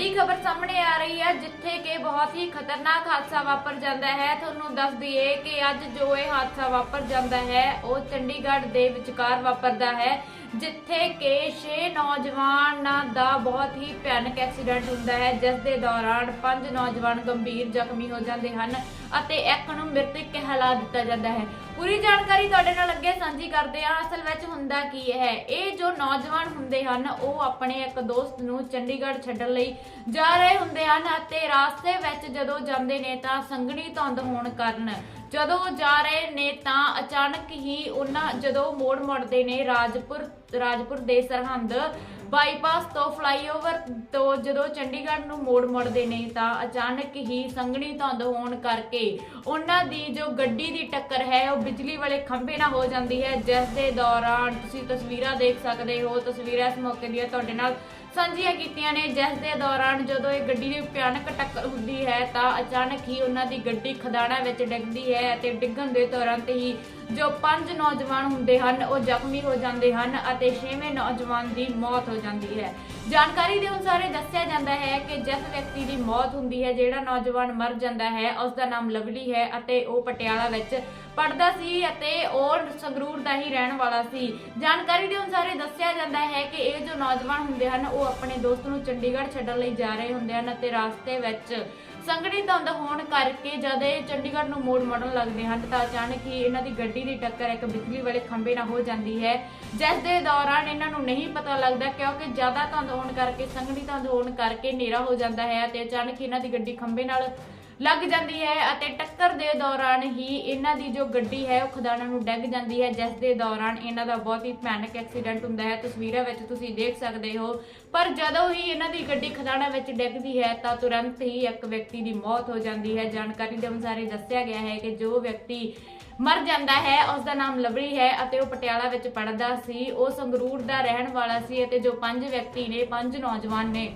ਵੱਡੀ ਖਬਰ ਸਾਹਮਣੇ ਆ ਰਹੀ ਹੈ, ਜਿੱਥੇ ਕਿ ਬਹੁਤ ਹੀ ਖਤਰਨਾਕ ਹਾਦਸਾ ਵਾਪਰ ਜਾਂਦਾ ਹੈ। ਤੁਹਾਨੂੰ ਦੱਸ ਦਈਏ ਕਿ ਅੱਜ ਜੋ ਇਹ ਹਾਦਸਾ ਵਾਪਰ ਜਾਂਦਾ ਹੈ, ਉਹ ਚੰਡੀਗੜ੍ਹ ਦੇ ਵਿਚਕਾਰ ਵਾਪਰਦਾ ਹੈ, ਜਿੱਥੇ ਕਿ 6 ਨੌਜਵਾਨਾਂ ਦਾ ਬਹੁਤ ਹੀ ਭਿਆਨਕ ਐਕਸੀਡੈਂਟ ਹੁੰਦਾ ਹੈ, ਜਿਸ ਦੇ ਦੌਰਾਨ 5 ਨੌਜਵਾਨ ਗੰਭੀਰ ਜ਼ਖਮੀ ਹੋ ਜਾਂਦੇ ਹਨ ਅਤੇ ਇੱਕ ਨੂੰ ਮ੍ਰਿਤਕ ਕਹਿਲਾ ਦਿੱਤਾ ਜਾਂਦਾ ਹੈ। ਪੂਰੀ ਜਾਣਕਾਰੀ ਤੁਹਾਡੇ ਨਾਲ ਅੱਗੇ ਸਾਂਝੀ ਕਰਦੇ ਹਾਂ। ਅਸਲ ਵਿੱਚ ਹੁੰਦਾ ਕੀ ਹੈ? ਇਹ ਜੋ ਨੌਜਵਾਨ ਹੁੰਦੇ ਹਨ, ਉਹ ਆਪਣੇ ਇੱਕ ਦੋਸਤ ਨੂੰ ਚੰਡੀਗੜ੍ਹ ਛੱਡਣ ਲਈ ਜਾ ਰਹੇ ਹੁੰਦੇ ਹਨ ਅਤੇ ਰਾਸਤੇ ਵਿੱਚ ਜਦੋਂ ਜਾਂਦੇ ਨੇ ਤਾਂ ਸੰਘਣੀ ਧੁੰਦ ਹੋਣ ਕਾਰਨ ਜਦੋਂ ਜਾ ਰਹੇ ਨੇ ਤਾਂ ਅਚਾਨਕ ਹੀ ਉਹਨਾਂ ਜਦੋਂ ਮੋੜ ਮੁੜਦੇ ਨੇ ਰਾਜਪੁਰ ਰਾਜਪੁਰ ਦੇ ਸਰਹੰਦ ਬਾਈਪਾਸ ਤੋਂ ਫਲਾਈਓਵਰ ਤੋਂ ਜਦੋਂ ਚੰਡੀਗੜ੍ਹ ਨੂੰ ਮੋੜ ਮੁੜਦੇ ਨੇ ਤਾਂ ਅਚਾਨਕ ਹੀ ਸੰਘਣੀ ਧੁੰਦ ਹੋਣ ਕਰਕੇ ਉਹਨਾਂ ਦੀ ਜੋ ਗੱਡੀ ਦੀ ਟੱਕਰ ਹੈ, ਉਹ ਬਿਜਲੀ ਵਾਲੇ ਖੰਭੇ ਨਾਲ ਹੋ ਜਾਂਦੀ ਹੈ, ਜਿਸ ਦੇ ਦੌਰਾਨ ਤੁਸੀਂ ਤਸਵੀਰਾਂ ਦੇਖ ਸਕਦੇ ਹੋ। ਤਸਵੀਰਾਂ ਇਸ ਮੌਕੇ ਦੀਆਂ ਤੁਹਾਡੇ ਨਾਲ ਸਾਂਝੀਆਂ ਕੀਤੀਆਂ ਨੇ। ਜਿਸ ਦੇ ਦੌਰਾਨ ਜਦੋਂ ਇਹ ਗੱਡੀ ਦੀ ਭਿਆਨਕ ਟੱਕਰ ਹੁੰਦੀ ਹੈ, ਤਾਂ ਅਚਾਨਕ ਹੀ ਉਹਨਾਂ ਦੀ ਗੱਡੀ ਖਦਾਣਾ ਵਿੱਚ ਡਿੱਗਦੀ ਹੈ ਅਤੇ ਡਿੱਗਣ ਦੇ ਦੌਰਾਨ ਹੀ ਜੋ ਪੰਜ ਨੌਜਵਾਨ ਹੁੰਦੇ ਹਨ, ਉਹ ਜ਼ਖਮੀ ਹੋ ਜਾਂਦੇ ਹਨ ਅਤੇ ਛੇਵੇਂ ਨੌਜਵਾਨ ਦੀ ਮੌਤ ਹੋ ਜਾਂਦੀ ਹੈ। ਜਾਣਕਾਰੀ ਦੇ ਅਨੁਸਾਰ ਇਹ ਦੱਸਿਆ ਜਾਂਦਾ ਹੈ ਕਿ ਜਿਸ ਵਿਅਕਤੀ ਦੀ ਮੌਤ ਹੁੰਦੀ ਹੈ, ਜਿਹੜਾ ਨੌਜਵਾਨ ਮਰ ਜਾਂਦਾ ਹੈ, ਉਸ ਦਾ ਨਾਮ ਲਵਲੀ ਹੈ ਅਤੇ ਉਹ ਪਟਿਆਲਾ ਵਿੱਚ ਪੜਦਾ ਸੀ ਅਤੇ ਉਹ ਸੰਗਰੂਰ ਦਾ ਹੀ ਰਹਿਣ ਵਾਲਾ ਸੀ। ਜਾਣਕਾਰੀ ਦੇ ਅਨੁਸਾਰ ਇਹ ਦੱਸਿਆ ਜਾਂਦਾ ਹੈ ਕਿ ਇਹ ਜੋ ਨੌਜਵਾਨ ਹੁੰਦੇ ਹਨ ਉਹ ਆਪਣੇ ਦੋਸਤ ਨੂੰ ਚੰਡੀਗੜ੍ਹ ਛੱਡਣ ਲਈ ਜਾ ਰਹੇ ਹੁੰਦੇ ਹਨ ਅਤੇ ਰਾਸਤੇ ਵਿੱਚ ਸੰਗਣੀ ਧੁੰਦ ਹੋਣ ਕਰਕੇ ਜਦ ਇਹ ਚੰਡੀਗੜ੍ਹ ਨੂੰ ਮੋੜ ਮੋੜਨ ਲੱਗਦੇ ਹਨ ਤਾਂ ਅਚਾਨਕ ਹੀ ਇਹਨਾਂ ਦੀ ਗੱਡੀ ਦੀ ਟੱਕਰ ਇੱਕ ਬਿਜਲੀ ਵਾਲੇ ਖੰਭੇ ਨਾਲ ਹੋ ਜਾਂਦੀ ਹੈ, ਜਿਸ ਦੇ ਦੌਰਾਨ ਇਹਨਾਂ ਨੂੰ ਨਹੀਂ ਪਤਾ ਲੱਗਦਾ ਕਿਉਂਕਿ ਜ਼ਿਆਦਾ ਧੁੰਦ ਹੋਣ ਕਰਕੇ ਸੰਗਣੀ ਧੁੰਦ ਹੋਣ ਕਰਕੇ ਹਨੇਰਾ ਹੋ ਜਾਂਦਾ ਹੈ ਅਤੇ ਅਚਾਨਕ ਇਹਨਾਂ ਦੀ ਗੱਡੀ ਖੰਭੇ ਨਾਲ ਲੱਗ ਜਾਂਦੀ ਹੈ ਅਤੇ ਟੱਕਰ ਦੇ ਦੌਰਾਨ ਹੀ ਇਹਨਾਂ ਦੀ ਜੋ ਗੱਡੀ ਹੈ, ਉਹ ਖਦਾਨਾਂ ਨੂੰ ਡਿੱਗ ਜਾਂਦੀ ਹੈ, ਜਿਸ ਦੇ ਦੌਰਾਨ ਇਹਨਾਂ ਦਾ ਬਹੁਤ ਹੀ ਭਿਆਨਕ ਐਕਸੀਡੈਂਟ ਹੁੰਦਾ ਹੈ। ਤਸਵੀਰਾਂ ਵਿੱਚ ਤੁਸੀਂ ਦੇਖ ਸਕਦੇ ਹੋ, ਪਰ ਜਦੋਂ ਹੀ ਇਹਨਾਂ ਦੀ ਗੱਡੀ ਖਦਾਨਾਂ ਵਿੱਚ ਡਿੱਗਦੀ ਹੈ, ਤਾਂ ਤੁਰੰਤ ਹੀ ਇੱਕ ਵਿਅਕਤੀ ਦੀ ਮੌਤ ਹੋ ਜਾਂਦੀ ਹੈ। ਜਾਣਕਾਰੀ ਦੇ ਅਨੁਸਾਰ ਇਹ ਦੱਸਿਆ ਗਿਆ ਹੈ ਕਿ ਜੋ ਵਿਅਕਤੀ ਮਰ ਜਾਂਦਾ ਹੈ, ਉਸ ਦਾ ਨਾਮ ਲਵਲੀ ਹੈ ਅਤੇ ਉਹ ਪਟਿਆਲਾ ਵਿੱਚ ਪੜਦਾ ਸੀ। ਉਹ ਸੰਗਰੂਰ ਦਾ ਰਹਿਣ ਵਾਲਾ ਸੀ ਅਤੇ ਜੋ ਪੰਜ ਵਿਅਕਤੀ ਨੇ, ਪੰਜ ਨੌਜਵਾਨ ਨੇ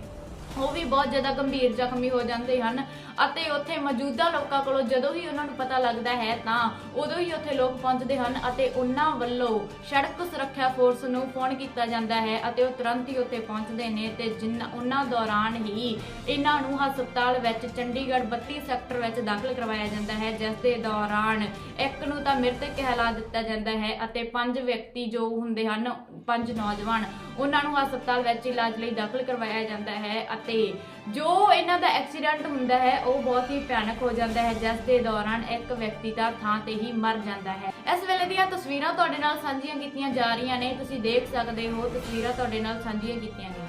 ਉਹ ਵੀ ਬਹੁਤ ਜ਼ਿਆਦਾ ਗੰਭੀਰ ਜ਼ਖਮੀ ਹੋ ਜਾਂਦੇ ਹਨ ਅਤੇ ਉੱਥੇ ਮੌਜੂਦਾ ਲੋਕਾਂ ਕੋਲੋਂ ਜਦੋਂ ਹੀ ਉਹਨਾਂ ਨੂੰ ਪਤਾ ਲੱਗਦਾ ਹੈ ਤਾਂ ਉਦੋਂ ਹੀ ਉੱਥੇ ਲੋਕ ਪਹੁੰਚਦੇ ਹਨ ਅਤੇ ਉਹਨਾਂ ਵੱਲੋਂ ਸੜਕ ਸੁਰੱਖਿਆ ਫੋਰਸ ਨੂੰ ਫੋਨ ਕੀਤਾ ਜਾਂਦਾ ਹੈ ਅਤੇ ਉਹ ਤੁਰੰਤ ਹੀ ਉੱਥੇ ਪਹੁੰਚਦੇ ਨੇ ਤੇ ਜਿਨ੍ਹਾਂ ਉਹਨਾਂ ਦੌਰਾਨ ਹੀ ਇਹਨਾਂ ਨੂੰ ਹਸਪਤਾਲ ਵਿੱਚ ਚੰਡੀਗੜ੍ਹ 32 ਸੈਕਟਰ ਵਿੱਚ ਦਾਖਲ ਕਰਵਾਇਆ ਜਾਂਦਾ ਹੈ, ਜਿਸ ਦੇ ਦੌਰਾਨ ਇੱਕ ਨੂੰ ਤਾਂ ਮ੍ਰਿਤਕ ਕਹਿਲਾ ਦਿੱਤਾ ਜਾਂਦਾ ਹੈ ਅਤੇ ਪੰਜ ਵਿਅਕਤੀ ਜੋ ਹੁੰਦੇ ਹਨ, ਪੰਜ ਨੌਜਵਾਨ, ਉਹਨਾਂ ਨੂੰ ਹਸਪਤਾਲ ਵਿੱਚ ਇਲਾਜ ਲਈ ਦਾਖਲ ਕਰਵਾਇਆ ਜਾਂਦਾ ਹੈ ਅਤੇ ਜੋ ਇਹਨਾਂ ਦਾ ਐਕਸੀਡੈਂਟ ਹੁੰਦਾ ਹੈ, ਉਹ ਬਹੁਤ ਹੀ ਭਿਆਨਕ ਹੋ ਜਾਂਦਾ ਹੈ, ਜਿਸ ਦੇ ਦੌਰਾਨ ਇੱਕ ਵਿਅਕਤੀ ਦਾ ਥਾਂ ਤੇ ਹੀ ਮਰ ਜਾਂਦਾ ਹੈ। ਇਸ ਵੇਲੇ ਦੀਆਂ ਤਸਵੀਰਾਂ ਤੁਹਾਡੇ ਨਾਲ ਸਾਂਝੀਆਂ ਕੀਤੀਆਂ ਜਾ ਰਹੀਆਂ ਨੇ, ਤੁਸੀਂ ਦੇਖ ਸਕਦੇ ਹੋ ਤਸਵੀਰਾਂ ਤੁਹਾਡੇ ਨਾਲ ਸਾਂਝੀਆਂ ਕੀਤੀਆਂ ਨੇ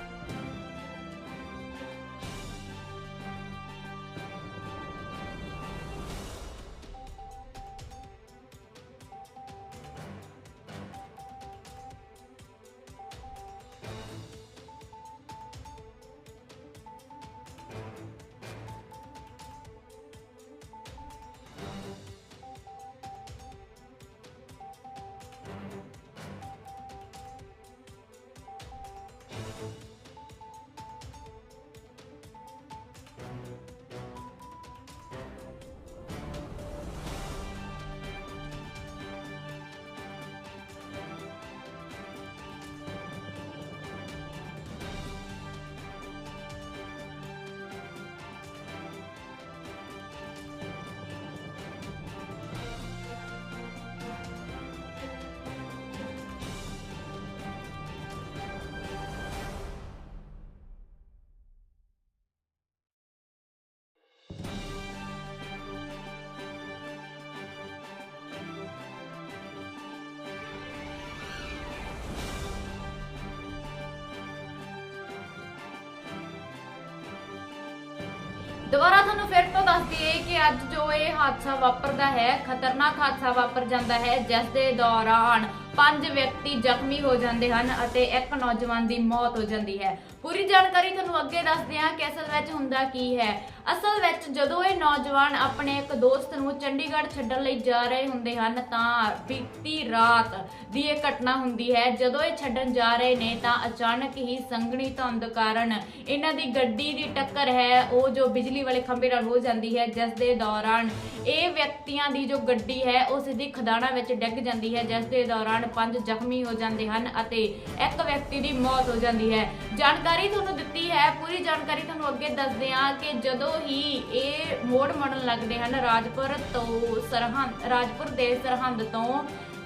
ਦੱਸ ਦਈਏ ਕਿ ਅੱਜ ਜੋ ਇਹ ਹਾਦਸਾ ਵਾਪਰਦਾ ਹੈ, ਖਤਰਨਾਕ ਹਾਦਸਾ ਵਾਪਰ ਜਾਂਦਾ ਹੈ, ਜਿਸ ਦੇ ਦੌਰਾਨ ਪੰਜ ਵਿਅਕਤੀ ਜ਼ਖਮੀ ਹੋ ਜਾਂਦੇ ਹਨ ਅਤੇ ਇੱਕ ਨੌਜਵਾਨ ਦੀ ਮੌਤ ਹੋ ਜਾਂਦੀ ਹੈ। ਪੂਰੀ ਜਾਣਕਾਰੀ ਤੁਹਾਨੂੰ ਅੱਗੇ ਦੱਸਦੇ ਹਾਂ ਕਿ ਅਸਲ ਵਿੱਚ ਹੁੰਦਾ ਕੀ ਹੈ। ਅਸਲ ਵਿੱਚ ਜਦੋਂ ਇਹ ਨੌਜਵਾਨ ਆਪਣੇ ਇੱਕ ਦੋਸਤ ਨੂੰ ਚੰਡੀਗੜ੍ਹ ਛੱਡਣ ਲਈ ਜਾ ਰਹੇ ਹੁੰਦੇ ਹਨ, ਤਾਂ ਬੀਤੀ ਰਾਤ ਦੀ ਇਹ ਘਟਨਾ ਹੁੰਦੀ ਹੈ। ਜਦੋਂ ਇਹ ਛੱਡਣ ਜਾ ਰਹੇ ਨੇ, ਤਾਂ ਅਚਾਨਕ ਹੀ ਸੰਘਣੀ ਧੁੰਦ ਕਾਰਨ ਇਹਨਾਂ ਦੀ ਗੱਡੀ ਦੀ ਟੱਕਰ ਹੈ। ਉਹ ਜੋ ਬਿਜਲੀ ਵਾਲੇ ਖੰਭੇ ਨਾਲ ਹੋ ਜਾਂਦੀ ਹੈ, ਜਿਸ ਦੇ ਦੌਰਾਨ ਇਹ ਵਿਅਕਤੀਆਂ ਦੀ ਜੋ ਗੱਡੀ ਹੈ, ਉਹ ਸਿੱਧੀ ਖਦਾਣਾ ਵਿੱਚ ਡਿੱਗ ਜਾਂਦੀ ਹੈ, ਜਿਸ ਦੇ ਦੌਰਾਨ ਪੰਜ ਜ਼ਖਮੀ ਹੋ ਜਾਂਦੇ ਹਨ ਅਤੇ ਇੱਕ ਵਿਅਕਤੀ ਦੀ ਮੌਤ ਹੋ ਜਾਂਦੀ ਹੈ। ਜਾਣਕਾਰੀ ਤੁਹਾਨੂੰ ਦਿੱਤੀ ਹੈ, ਪੂਰੀ ਜਾਣਕਾਰੀ ਤੁਹਾਨੂੰ ਅੱਗੇ ਦੱਸਦੇ ਹਾਂ ਕਿ ਜਦੋਂ ਹੀ ਇਹ ਮੋੜ ਮੜਨ ਲੱਗਦੇ ਹਨ, ਰਾਜਪੁਰ ਤੋਂ ਸਰਹੰਦ, ਰਾਜਪੁਰ ਦੇ ਸਰਹੰਦ ਤੋਂ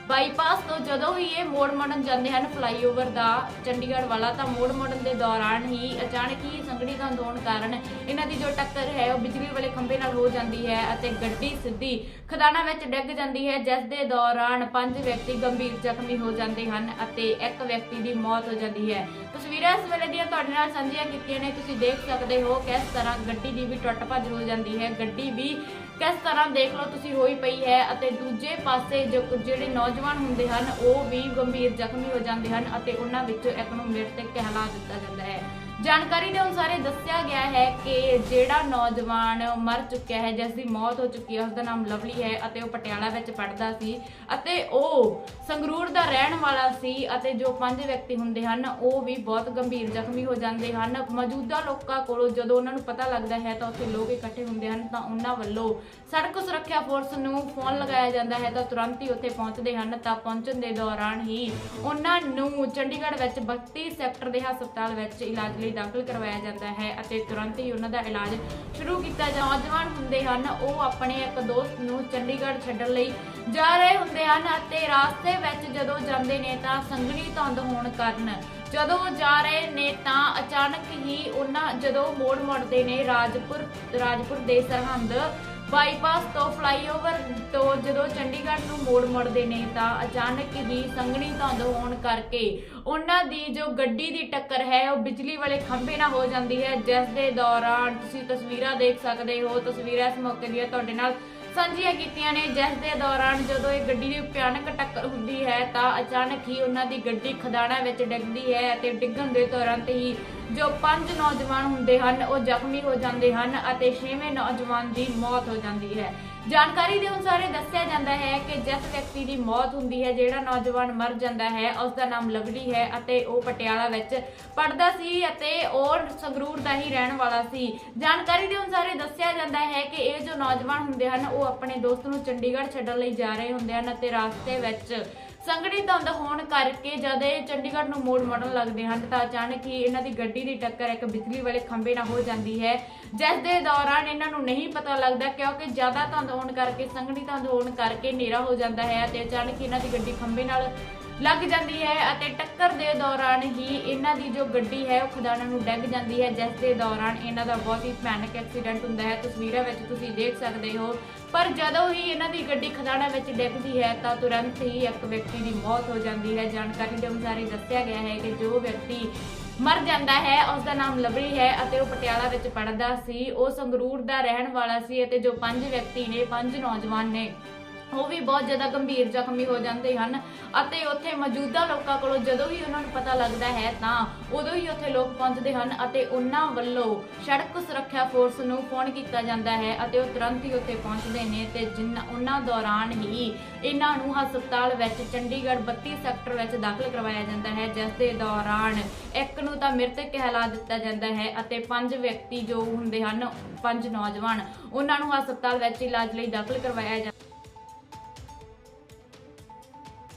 ਬਾਈਪਾਸ ਤੋਂ ਜਦੋਂ ਹੀ ਇਹ ਮੋੜ ਮੜਨ ਜਾਂਦੇ ਹਨ ਫਲਾਈਓਵਰ ਦਾ ਚੰਡੀਗੜ੍ਹ ਵਾਲਾ, ਤਾਂ ਮੋੜ ਮੜਨ ਦੇ ਦੌਰਾਨ ਹੀ ਅਚਾਨਕ ਹੀ ਸੰਗੜੀ ਦਾ ਹੋਣ ਕਾਰਨ ਇਹਨਾਂ ਦੀ ਜੋ ਟੱਕਰ ਹੈ, ਉਹ ਬਿਜਲੀ ਵਾਲੇ ਖੰਭੇ ਨਾਲ ਹੋ ਜਾਂਦੀ ਹੈ ਅਤੇ ਗੱਡੀ ਸਿੱਧੀ ਖਦਾਨਾ ਵਿੱਚ ਡਿੱਗ ਜਾਂਦੀ ਹੈ, ਜਿਸ ਦੇ ਦੌਰਾਨ ਪੰਜ ਵਿਅਕਤੀ ਗੰਭੀਰ ਜ਼ਖਮੀ ਹੋ ਜਾਂਦੇ ਹਨ ਅਤੇ ਇੱਕ ਵਿਅਕਤੀ ਦੀ ਮੌਤ ਹੋ ਜਾਂਦੀ ਹੈ। ਤਸਵੀਰਾਂ ਇਸ ਵੇਲੇ ਦੀਆਂ ਤੁਹਾਡੇ ਨਾਲ ਸਾਂਝੀਆਂ ਕੀਤੀਆਂ ਨੇ, ਤੁਸੀਂ ਦੇਖ ਸਕਦੇ ਹੋ ਕਿਸ ਤਰ੍ਹਾਂ ਗੱਡੀ ਦੀ ਵੀ ਟੁੱਟ ਭੱਜ ਹੋ ਜਾਂਦੀ ਹੈ, ਗੱਡੀ ਵੀ ਕਿਸ ਤਰ੍ਹਾਂ ਦੇਖ ਲਓ ਤੁਸੀਂ ਹੋਈ ਪਈ ਹੈ ਅਤੇ ਦੂਜੇ ਪਾਸੇ ਜੋ ਜਿਹੜੇ ਨੌਜਵਾਨ ਹੁੰਦੇ ਹਨ, ਉਹ ਵੀ ਗੰਭੀਰ ਜ਼ਖਮੀ ਹੋ ਜਾਂਦੇ ਹਨ ਅਤੇ ਉਹਨਾਂ ਵਿੱਚੋਂ ਇੱਕ ਨੂੰ ਮ੍ਰਿਤਕ ਕਹਿਲਾ ਦਿੱਤਾ ਜਾਂਦਾ ਹੈ। ਜਾਣਕਾਰੀ ਦੇ ਅਨੁਸਾਰ ਇਹ ਦੱਸਿਆ ਗਿਆ ਹੈ ਕਿ ਜਿਹੜਾ ਨੌਜਵਾਨ ਮਰ ਚੁੱਕਿਆ ਹੈ, ਜਿਸ ਦੀ ਮੌਤ ਹੋ ਚੁੱਕੀ ਹੈ ਉਸ ਦਾ ਨਾਮ ਲਵਲੀ ਹੈ ਅਤੇ ਉਹ ਪਟਿਆਲਾ ਵਿੱਚ ਪੜਦਾ ਸੀ ਅਤੇ ਉਹ ਸੰਗਰੂਰ ਦਾ ਰਹਿਣ ਵਾਲਾ ਸੀ ਅਤੇ ਜੋ ਪੰਜ ਵਿਅਕਤੀ ਹੁੰਦੇ ਹਨ, ਉਹ ਵੀ ਬਹੁਤ ਗੰਭੀਰ ਜ਼ਖਮੀ ਹੋ ਜਾਂਦੇ ਹਨ। ਮੌਜੂਦਾ ਲੋਕਾਂ ਕੋਲੋਂ ਜਦੋਂ ਉਹਨਾਂ ਨੂੰ ਪਤਾ ਲੱਗਦਾ ਹੈ ਤਾਂ ਉੱਥੇ ਲੋਕ ਇਕੱਠੇ ਹੁੰਦੇ ਹਨ ਤਾਂ ਉਹਨਾਂ ਵੱਲੋਂ ਸੜਕ ਸੁਰੱਖਿਆ ਫੋਰਸ ਨੂੰ ਫੋਨ ਲਗਾਇਆ ਜਾਂਦਾ ਹੈ ਤਾਂ ਤੁਰੰਤ ਹੀ ਉੱਥੇ ਪਹੁੰਚਦੇ ਹਨ। ਤਾਂ ਪਹੁੰਚਣ ਦੇ ਦੌਰਾਨ ਹੀ ਉਹਨਾਂ ਨੂੰ ਚੰਡੀਗੜ੍ਹ ਵਿੱਚ 32 ਸੈਕਟਰ ਦੇ ਹਸਪਤਾਲ ਵਿੱਚ ਇਲਾਜ ਲਈ ਦਾਖਲ ਕਰਵਾਇਆ ਜਾਂਦਾ ਹੈ ਅਤੇ ਤੁਰੰਤ ਹੀ ਉਹਨਾਂ ਦਾ ਇਲਾਜ ਸ਼ੁਰੂ ਕੀਤਾ ਜਾ ਨੌਜਵਾਨ ਹੁੰਦੇ ਹਨ, ਉਹ ਆਪਣੇ ਇੱਕ ਦੋਸਤ ਨੂੰ ਚੰਡੀਗੜ੍ਹ ਛੱਡਣ ਲਈ ਜਾ ਰਹੇ ਹੁੰਦੇ ਹਨ ਅਤੇ ਰਾਸਤੇ ਵਿੱਚ ਜਦੋਂ ਜਾਂਦੇ ਨੇ ਤਾਂ ਸੰਘਣੀ ਧੁੰਦ ਹੋਣ ਕਾਰਨ ਜਦੋਂ ਜਾ ਰਹੇ ਨੇ ਤਾਂ ਅਚਾਨਕ ਹੀ ਉਹਨਾਂ ਜਦੋਂ ਮੋੜ ਮੁੜਦੇ ਨੇ ਰਾਜਪੁਰ ਰਾਜਪੁਰ ਦੇ ਸਰਹੰਦ ਬਾਈਪਾਸ ਤੋਂ ਫਲਾਈਓਵਰ ਤੋਂ ਜਦੋਂ ਚੰਡੀਗੜ੍ਹ ਨੂੰ ਮੋੜ ਮੁੜਦੇ ਨੇ ਤਾਂ ਅਚਾਨਕ ਹੀ ਸੰਘਣੀ ਧੁੰਦ ਹੋਣ ਕਰਕੇ ਉਹਨਾਂ ਦੀ ਜੋ ਗੱਡੀ ਦੀ ਟੱਕਰ ਹੈ, ਉਹ ਬਿਜਲੀ ਵਾਲੇ ਖੰਭੇ ਨਾਲ ਹੋ ਜਾਂਦੀ ਹੈ। ਜਿਸ ਦੇ ਦੌਰਾਨ ਤੁਸੀਂ ਤਸਵੀਰਾਂ ਦੇਖ ਸਕਦੇ ਹੋ। ਤਸਵੀਰਾਂ ਇਸ ਮੌਕੇ ਦੀਆਂ ਤੁਹਾਡੇ ਨਾਲ ਸਾਂਝੀਆਂ ਕੀਤੀਆਂ ਨੇ। ਜਿਸ ਦੇ ਦੌਰਾਨ ਜਦੋਂ ਇਹ ਗੱਡੀ ਦੀ ਭਿਆਨਕ ਟੱਕਰ ਹੁੰਦੀ ਹੈ, ਤਾਂ ਅਚਾਨਕ ਹੀ ਉਹਨਾਂ ਦੀ ਗੱਡੀ ਖਦਾਨਾ ਵਿੱਚ ਡਿੱਗਦੀ ਹੈ ਅਤੇ ਡਿੱਗਣ ਦੇ ਤੁਰੰਤ ਹੀ ਜੋ ਪੰਜ ਨੌਜਵਾਨ ਹੁੰਦੇ ਹਨ, ਉਹ ਜ਼ਖਮੀ ਹੋ ਜਾਂਦੇ ਹਨ ਅਤੇ ਛੇਵੇਂ ਨੌਜਵਾਨ ਦੀ ਮੌਤ ਹੋ ਜਾਂਦੀ ਹੈ। ਜਾਣਕਾਰੀ ਦੇ ਅਨੁਸਾਰ ਇਹ ਦੱਸਿਆ ਜਾਂਦਾ ਹੈ ਕਿ ਜਿਸ ਵਿਅਕਤੀ ਦੀ ਮੌਤ ਹੁੰਦੀ ਹੈ, ਜਿਹੜਾ ਨੌਜਵਾਨ ਮਰ ਜਾਂਦਾ ਹੈ ਉਸ ਦਾ ਨਾਮ ਲਗੜੀ ਹੈ ਅਤੇ ਉਹ ਪਟਿਆਲਾ ਵਿੱਚ ਪੜਦਾ ਸੀ ਅਤੇ ਉਹ ਸੰਗਰੂਰ ਦਾ ਹੀ ਰਹਿਣ ਵਾਲਾ ਸੀ। ਜਾਣਕਾਰੀ ਦੇ ਅਨੁਸਾਰ ਇਹ ਦੱਸਿਆ ਜਾਂਦਾ ਹੈ ਕਿ ਇਹ ਜੋ ਨੌਜਵਾਨ ਹੁੰਦੇ ਹਨ, ਉਹ ਆਪਣੇ ਦੋਸਤ ਨੂੰ ਚੰਡੀਗੜ੍ਹ ਛੱਡਣ ਲਈ ਜਾ ਰਹੇ ਹੁੰਦੇ ਹਨ ਅਤੇ ਰਸਤੇ ਵਿੱਚ ਸੰਗੜੀ ਧੁੰਦ ਹੋਣ ਕਰਕੇ ਜਦ ਇਹ ਚੰਡੀਗੜ੍ਹ ਨੂੰ ਮੋੜ ਮੜਨ ਲੱਗਦੇ ਹਨ ਤਾਂ ਅਚਾਨਕ ਹੀ ਇਹਨਾਂ ਦੀ ਗੱਡੀ ਦੀ ਟੱਕਰ ਇੱਕ ਬਿਜਲੀ ਵਾਲੇ ਖੰਭੇ ਨਾਲ ਹੋ ਜਾਂਦੀ ਹੈ। ਜਿਸ ਦੇ ਦੌਰਾਨ ਇਹਨਾਂ ਨੂੰ ਨਹੀਂ ਪਤਾ ਲੱਗਦਾ ਕਿਉਂਕਿ ਜ਼ਿਆਦਾ ਧੁੰਦ ਹੋਣ ਕਰਕੇ ਸੰਗੜੀ ਧੁੰਦ ਹੋਣ ਕਰਕੇ ਹਨੇਰਾ ਹੋ ਜਾਂਦਾ ਹੈ ਅਤੇ ਅਚਾਨਕ ਹੀ ਇਹਨਾਂ ਦੀ ਗੱਡੀ ਖੰਭੇ ਨਾਲ ਲੱਗ ਜਾਂਦੀ ਹੈ ਅਤੇ ਟੱਕਰ ਦੇ ਦੌਰਾਨ ਹੀ ਇਹਨਾਂ ਦੀ ਜੋ ਗੱਡੀ ਹੈ ਉਹ ਖਦਾਨਾ ਨੂੰ ਡੱਗ ਜਾਂਦੀ ਹੈ। ਜਿਸ ਦੇ ਦੌਰਾਨ ਇਹਨਾਂ ਦਾ ਬਹੁਤ ਹੀ ਭਿਆਨਕ ਐਕਸੀਡੈਂਟ ਹੁੰਦਾ ਹੈ। ਤਸਵੀਰਾਂ ਵਿੱਚ ਤੁਸੀਂ ਦੇਖ ਸਕਦੇ ਹੋ ਪਰ ਜਦੋਂ ਹੀ ਇਹਨਾਂ ਦੀ ਗੱਡੀ ਖਦਾਨਾ ਵਿੱਚ ਡਿੱਗਦੀ ਹੈ ਤਾਂ ਤੁਰੰਤ ਹੀ ਇੱਕ ਵਿਅਕਤੀ ਦੀ ਮੌਤ ਹੋ ਜਾਂਦੀ ਹੈ। ਜਾਣਕਾਰੀ ਦੇ ਅਨੁਸਾਰ ਇਹ ਦੱਸਿਆ ਗਿਆ ਹੈ ਕਿ ਜੋ ਵਿਅਕਤੀ ਮਰ ਜਾਂਦਾ ਹੈ, ਉਸ ਦਾ ਨਾਮ ਲਵਰੀ ਹੈ ਅਤੇ ਉਹ ਪਟਿਆਲਾ ਵਿੱਚ ਪੜਦਾ ਸੀ। ਉਹ ਸੰਗਰੂਰ ਦਾ ਰਹਿਣ ਵਾਲਾ ਸੀ ਅਤੇ ਜੋ ਪੰਜ ਵਿਅਕਤੀ ਨੇ, ਪੰਜ ਨੌਜਵਾਨ ਨੇ ਉਹ ਵੀ ਬਹੁਤ ਜ਼ਿਆਦਾ ਗੰਭੀਰ ਜ਼ਖਮੀ ਹੋ ਜਾਂਦੇ ਹਨ ਅਤੇ ਉੱਥੇ ਮੌਜੂਦਾ ਲੋਕਾਂ ਕੋਲੋਂ ਜਦੋਂ ਵੀ ਉਹਨਾਂ ਨੂੰ ਪਤਾ ਲੱਗਦਾ ਹੈ ਤਾਂ ਉਦੋਂ ਹੀ ਉੱਥੇ ਲੋਕ ਪਹੁੰਚਦੇ ਹਨ ਅਤੇ ਉਹਨਾਂ ਵੱਲੋਂ ਸੜਕ ਸੁਰੱਖਿਆ ਫੋਰਸ ਨੂੰ ਫੋਨ ਕੀਤਾ ਜਾਂਦਾ ਹੈ ਅਤੇ ਉਹ ਤੁਰੰਤ ਹੀ ਉੱਥੇ ਪਹੁੰਚਦੇ ਨੇ ਤੇ ਜਿਨ੍ਹਾਂ ਉਹਨਾਂ ਦੌਰਾਨ ਹੀ ਇਹਨਾਂ ਨੂੰ ਹਸਪਤਾਲ ਵਿੱਚ ਚੰਡੀਗੜ੍ਹ 32 ਸੈਕਟਰ ਵਿੱਚ ਦਾਖਲ ਕਰਵਾਇਆ ਜਾਂਦਾ ਹੈ, ਜਿਸ ਦੇ ਦੌਰਾਨ ਇੱਕ ਨੂੰ ਤਾਂ ਮ੍ਰਿਤਕ ਕਹਿਲਾ ਦਿੱਤਾ ਜਾਂਦਾ ਹੈ ਅਤੇ ਪੰਜ ਵਿਅਕਤੀ ਜੋ ਹੁੰਦੇ ਹਨ, ਪੰਜ ਨੌਜਵਾਨ ਉਹਨਾਂ ਨੂੰ ਹਸਪਤਾਲ ਵਿੱਚ ਇਲਾਜ ਲਈ ਦਾਖਲ ਕਰਵਾਇਆ ਜਾਂਦਾ